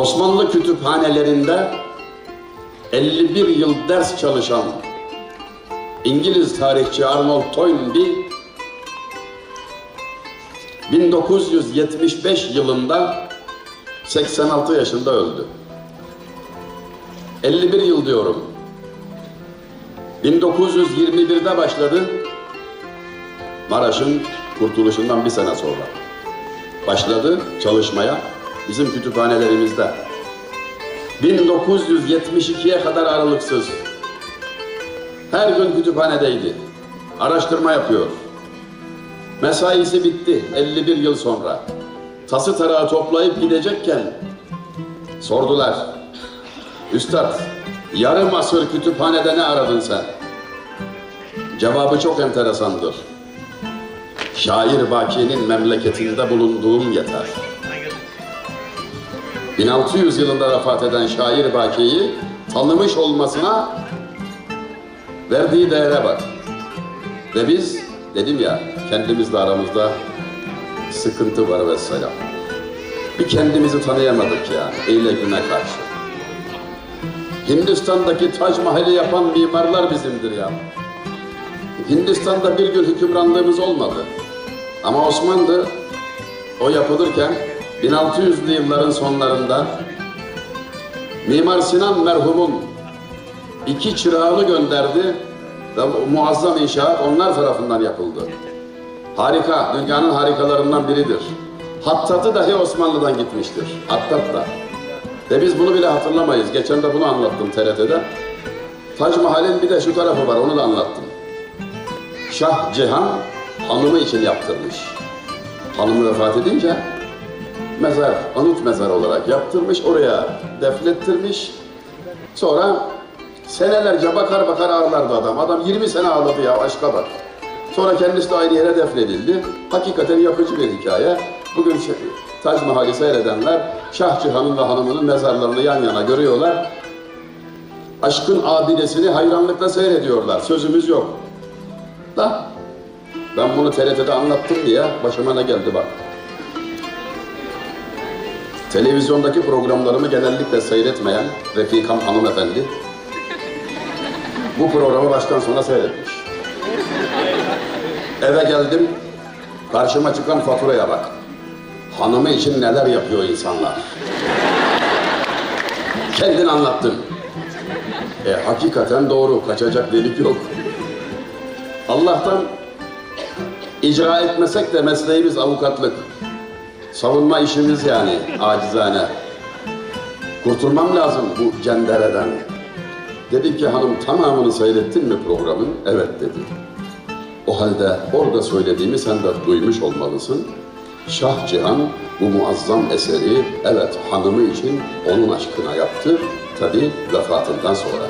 Osmanlı kütüphanelerinde 51 yıl ders çalışan İngiliz tarihçi Arnold Toynbee 1975 yılında 86 yaşında öldü. 51 yıl diyorum. 1921'de başladı. Maraş'ın kurtuluşundan bir sene sonra. Başladı çalışmaya bizim kütüphanelerimizde. 1972'ye kadar aralıksız. Her gün kütüphanedeydi. Araştırma yapıyor. Mesaisi bitti 51 yıl sonra. Tası tarağı toplayıp gidecekken sordular. Üstad, yarım asır kütüphanede ne aradın sen? Cevabı çok enteresandır. Şair Baki'nin memleketinde bulunduğum yeter. 1600 yılında vefat eden şair Baki'yi tanımış olmasına verdiği değere bak. Ve biz dedim ya kendimizle aramızda sıkıntı var mesela. Bir kendimizi tanıyamadık ya eyle güne karşı. Hindistan'daki Tac Mahal'i yapan mimarlar bizimdir ya. Hindistan'da bir gün hükümranlığımız olmadı. Ama Osmanlı o yapılırken 1600'lü yılların sonlarında Mimar Sinan merhumun iki çırağını gönderdi ve muazzam inşaat onlar tarafından yapıldı. Harika, dünyanın harikalarından biridir. Hattat'ı dahi Osmanlı'dan gitmiştir. Hattat da. Ve biz bunu bile hatırlamayız. Geçen de bunu anlattım TRT'de. Tac Mahal'in bir de şu tarafı var, onu da anlattım. Şah Cihan hanımı için yaptırmış. Hanımı vefat edince mezar, anıt mezar olarak yaptırmış, oraya defnettirmiş. Sonra senelerce bakar bakar ağlardı adam. Adam 20 sene ağladı ya aşka bak. Sonra kendisi de aynı yere defnedildi. Hakikaten yakıcı bir hikaye. Bugün şey- Tac Mahal'i seyredenler Şah Cihan'ın ve hanımının mezarlarını yan yana görüyorlar. Aşkın abidesini hayranlıkla seyrediyorlar. Sözümüz yok. Da ben bunu TRT'de anlattım diye başıma ne geldi bak. Televizyondaki programlarımı genellikle seyretmeyen Refikam hanımefendi bu programı baştan sona seyretmiş. Eve geldim, karşıma çıkan faturaya bak. Hanımı için neler yapıyor insanlar. Kendin anlattın. E hakikaten doğru, kaçacak delik yok. Allah'tan icra etmesek de mesleğimiz avukatlık. Savunma işimiz yani acizane. Kurtulmam lazım bu cendereden. Dedim ki hanım tamamını seyrettin mi programın? Evet dedi. O halde orada söylediğimi sen de duymuş olmalısın. Şah Cihan bu muazzam eseri evet hanımı için onun aşkına yaptı. Tabi vefatından sonra.